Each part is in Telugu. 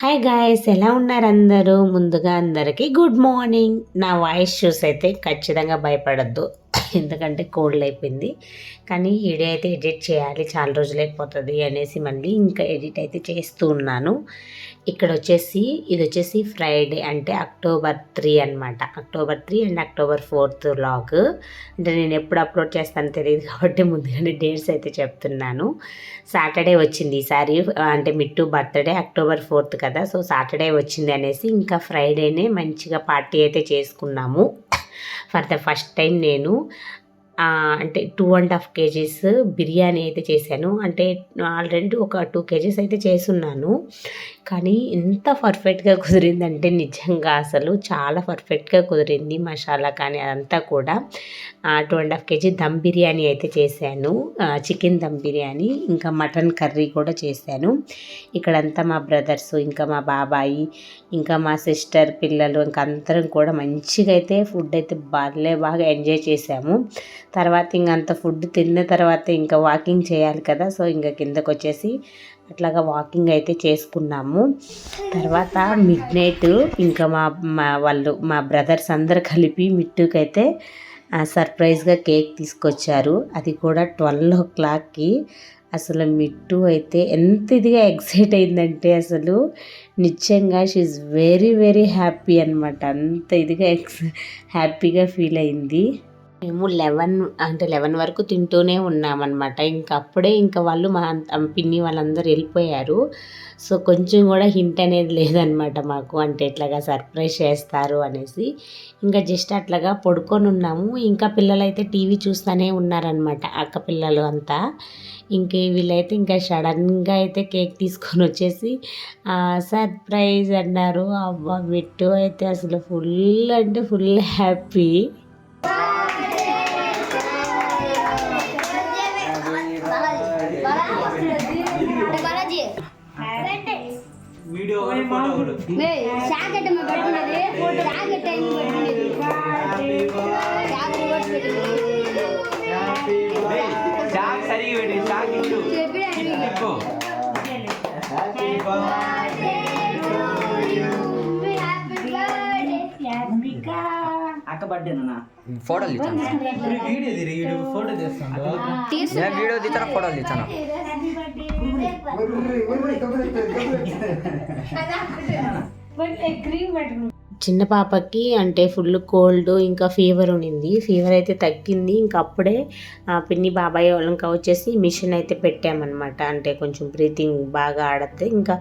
హాయ్ గాయస్ ఎలా ఉన్నారు అందరూ? ముందుగా అందరికీ గుడ్ మార్నింగ్ నా వాయిస్ చూసి అయితే ఖచ్చితంగా భయపడద్దు. ఎందుకంటే కోల్డ్ అయిపోయింది. కానీ వీడియో అయితే ఎడిట్ చేయాలి చాలా రోజులు అయిపోతుంది అనేసి మళ్ళీ ఇంకా ఎడిట్ అయితే చేస్తూ ఉన్నాను. ఇక్కడ వచ్చేసి ఇది వచ్చేసి ఫ్రైడే అంటే అక్టోబర్ త్రీ అనమాట October three and October fourth log అంటే నేను ఎప్పుడు అప్లోడ్ చేస్తానో తెలియదు కాబట్టి ముందుగానే డేట్స్ అయితే చెప్తున్నాను. సాటర్డే వచ్చింది ఈసారి అంటే మిట్టు బర్త్డే అక్టోబర్ ఫోర్త్ కదా. సో సాటర్డే వచ్చింది అనేసి ఇంకా ఫ్రైడేనే మంచిగా పార్టీ అయితే చేసుకున్నాము. ఫర్ ద ఫస్ట్ టైం నేను అంటే two and half kgs biryani అయితే చేశాను. అంటే ఆల్రెడీ ఒక టూ కేజీస్ అయితే చేస్తున్నాను. కానీ ఎంత పర్ఫెక్ట్గా కుదిరిందంటే నిజంగా అసలు చాలా పర్ఫెక్ట్గా కుదిరింది మసాలా కానీ అదంతా కూడా. Two and half kg dum biryani అయితే చేశాను. చికెన్ దమ్ బిర్యానీ ఇంకా మటన్ కర్రీ కూడా చేశాను. ఇక్కడంతా మా బ్రదర్స్ ఇంకా మా బాబాయి ఇంకా మా సిస్టర్ పిల్లలు ఇంకా అందరం కూడా మంచిగా అయితే ఫుడ్ అయితే బాగా బాగా ఎంజాయ్ చేసాము తర్వాత ఇంకంత ఫుడ్ తిన్న తర్వాత ఇంకా వాకింగ్ చేయాలి కదా సో ఇంకా కిందకు వచ్చేసి అట్లాగా వాకింగ్ అయితే చేసుకున్నాము. తర్వాత మిడ్ నైట్ ఇంకా మా మా వాళ్ళు మా బ్రదర్స్ అందరు కలిపి మిట్టుకైతే సర్ప్రైజ్గా కేక్ తీసుకొచ్చారు. అది కూడా ట్వెల్వ్ ఓ క్లాక్కి. అసలు మిట్టు అయితే ఎంత ఇదిగా ఎక్సైట్ అయిందంటే అసలు నిజంగా షీఈ్ వెరీ వెరీ హ్యాపీ అనమాట అంత ఇదిగా ఎక్స్ హ్యాపీగా ఫీల్ అయింది. మేము లెవెన్ అంటే లెవెన్ వరకు తింటూనే ఉన్నామన్నమాట. ఇంకా అప్పుడే ఇంకా వాళ్ళు మా పిన్ని వాళ్ళందరూ వెళ్ళిపోయారు. సో కొంచెం కూడా హింట్ అనేది లేదనమాట మాకు. అంటే ఇట్లాగా సర్ప్రైజ్ చేస్తారు అనేసి. ఇంకా జస్ట్ అట్లాగా పడుకొని ఉన్నాము. ఇంకా పిల్లలైతే టీవీ చూస్తూనే ఉన్నారనమాట అక్క పిల్లలు అంతా. ఇంక వీళ్ళైతే ఇంకా సడన్గా అయితే కేక్ తీసుకొని వచ్చేసి సర్ప్రైజ్ అన్నారు. అబ్బా మిట్టు అయితే అసలు ఫుల్ అంటే ఫుల్ హ్యాపీ షాకెట్ పెట్టుకున్నది. షాకెట్ అయింది పెట్టుకున్నది. చాక్ సరిగా పెట్టి చాక్ ఇచ్చు ఇప్పు అక్క బర్త్డే నాన్న. ఫోటోలు తీస్తాను. ఫోటో వీడియో తీస్తాను ఫోటోలు తీస్తాను. ಕ್ರೀಮ್ ಬೆಡ್ರೂಮ್ చిన్న పాపకి అంటే ఫుల్ కోల్డ్ ఇంకా ఫీవర్ ఉండింది ఫీవర్ అయితే తగ్గింది. ఇంకా అప్పుడే పిన్ని బాబాయ్ వాళ్ళు ఇంకా వచ్చేసి మిషన్ అయితే పెట్టామన్నమాట. అంటే కొంచెం బ్రీతింగ్ బాగా ఆడితే ఇంకా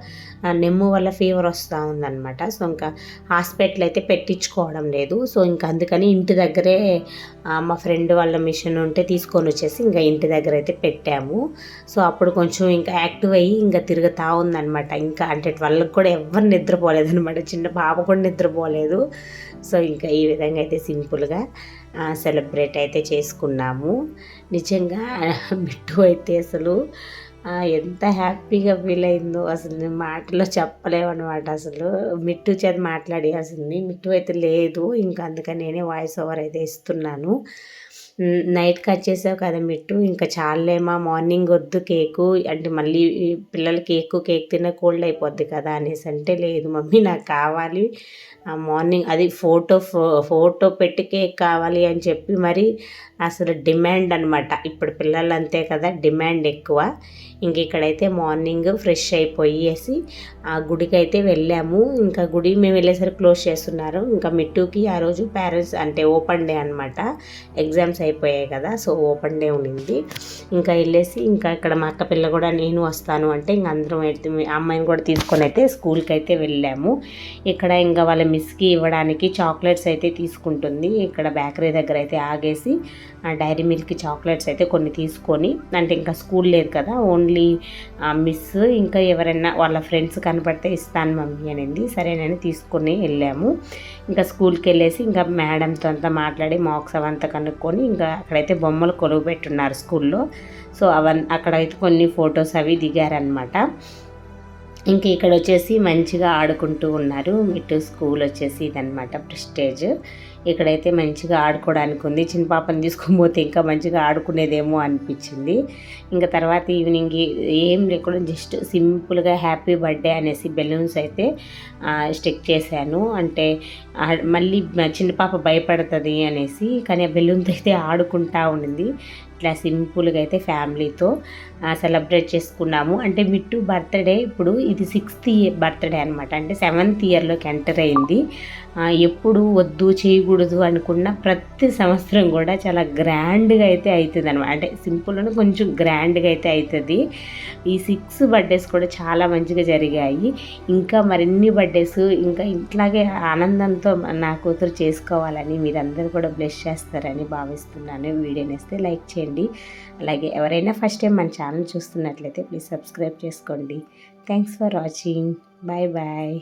నెమ్ము వల్ల ఫీవర్ వస్తూ ఉందన్నమాట. సో ఇంకా హాస్పిటల్ అయితే పెట్టించుకోవడం లేదు. సో ఇంకా అందుకని ఇంటి దగ్గరే మా ఫ్రెండ్ వాళ్ళ మిషన్ ఉంటే తీసుకొని వచ్చేసి ఇంకా ఇంటి దగ్గర అయితే పెట్టాము. సో అప్పుడు కొంచెం ఇంకా యాక్టివ్ అయ్యి ఇంకా తిరుగుతూ ఉందన్నమాట. ఇంకా అంటే వాళ్ళకి కూడా ఎవరు నిద్రపోలేదన్నమాట. చిన్న పాప కూడా నిద్రపో పోలేదు సో ఇంకా ఈ విధంగా అయితే సింపుల్గా సెలబ్రేట్ అయితే చేసుకున్నాము. నిజంగా బిట్టు అయితే అసలు ఎంత హ్యాపీగా ఫీల్ అయిందో అసలు నేను మాటలో చెప్పలేమన్నమాట అసలు. మిట్టు చేత మాట్లాడేయాల్సింది మిట్టు అయితే లేదు. ఇంకా అందుకని నేనే వాయిస్ ఓవర్ అయితే ఇస్తున్నాను. నైట్ కట్ చేసావు కదా మిట్టు ఇంకా చాలేమా మార్నింగ్ వద్దు కేకు అంటే మళ్ళీ పిల్లలు కేకు కేక్ తిన్న కోల్డ్ అయిపోద్ది కదా అనేసి అంటే లేదు మమ్మీ నాకు కావాలి. మార్నింగ్ అది ఫోటో ఫోటో పెట్టి కేక్ కావాలి అని చెప్పి మరి అసలు డిమాండ్ అనమాట ఇప్పుడు పిల్లలు అంతే కదా డిమాండ్ ఎక్కువ. ఇంక ఇక్కడైతే మార్నింగ్ ఫ్రెష్ అయిపోయేసి ఆ గుడికి అయితే వెళ్ళాము. ఇంకా గుడి మేము వెళ్ళేసరికి క్లోజ్ చేస్తున్నారు. ఇంకా మిట్టుకి ఆ రోజు పేరెంట్స్ అంటే ఓపెన్ డే అనమాట ఎగ్జామ్స్ అయిపోయాయి కదా సో ఓపెన్ డే ఉండింది. ఇంకా వెళ్ళేసి ఇంకా ఇక్కడ మా అక్క పిల్ల కూడా నేను వస్తాను అంటే ఇంక అందరం అయితే అమ్మాయిని కూడా తీసుకొని అయితే స్కూల్కి అయితే వెళ్ళాము. ఇక్కడ ఇంకా వాళ్ళ మిస్కి ఇవ్వడానికి చాక్లెట్స్ అయితే తీసుకుంటుంది. ఇక్కడ బేకరీ దగ్గర అయితే ఆగేసి డైరీ మిల్క్ చాక్లెట్స్ అయితే కొన్ని తీసుకొని అంటే ఇంకా స్కూల్ లేదు కదా ఓన్లీ మిస్ ఇంకా ఎవరైనా వాళ్ళ ఫ్రెండ్స్ కనపడితే ఇస్తాను మమ్మీ అనింది. సరే తీసుకొని వెళ్ళాము. ఇంకా స్కూల్కి వెళ్ళేసి ఇంకా మేడంతో అంతా మాట్లాడి మార్క్స్ అవంతా కనుక్కొని ఇంకా అక్కడైతే బొమ్మలు కొలువు పెట్టున్నారు స్కూల్లో. సో అవన్నీ అక్కడైతే కొన్ని ఫొటోస్ అవి దిగారనమాట ఇంకా ఇక్కడ వచ్చేసి మంచిగా ఆడుకుంటూ ఉన్నారు. మిట్టు స్కూల్ వచ్చేసి ఇదనమాట ప్రిస్టేజ్. ఇక్కడైతే మంచిగా ఆడుకోవడానికి ఉంది. చిన్న పాపని తీసుకొని పోతే ఇంకా మంచిగా ఆడుకునేదేమో అనిపించింది. ఇంకా తర్వాత ఈవినింగ్ ఏం లేకుండా జస్ట్ సింపుల్గా హ్యాపీ బర్త్డే అనేసి బెలూన్స్ అయితే స్టిక్ చేశాను. అంటే మళ్ళీ చిన్న పాప భయపడుతుంది అనేసి కానీ ఆ బెలూన్తో అయితే ఆడుకుంటా ఉండింది. ఇట్లా సింపుల్గా అయితే ఫ్యామిలీతో సెలబ్రేట్ చేసుకున్నాము. అంటే మిట్టు బర్త్డే ఇప్పుడు ఇది సిక్స్త్ ఇయర్ బర్త్డే అనమాట అంటే సెవెంత్ ఇయర్లోకి ఎంటర్ అయింది. ఎప్పుడు వద్దు చేయకూడదు అనుకున్న ప్రతి సంవత్సరం కూడా చాలా గ్రాండ్గా అయితే అవుతుంది అనమాట అంటే సింపుల్లోనే కొంచెం గ్రాండ్గా అయితే అవుతుంది. ఈ సిక్స్ బర్త్డేస్ కూడా చాలా మంచిగా జరిగాయి. ఇంకా మరిన్ని బర్త్డేస్ ఇంకా ఇట్లాగే ఆనందంతో నా కూతురు చేసుకోవాలని మీరందరూ కూడా బ్లెస్ చేస్తారని భావిస్తున్నాను. వీడియోని వేస్తే లైక్ చేయండి. అలాగే ఎవరైనా ఫస్ట్ టైం మన ఛానల్ చూస్తున్నట్లయితే ప్లీజ్ సబ్స్క్రైబ్ చేసుకోండి. Thanks for watching bye bye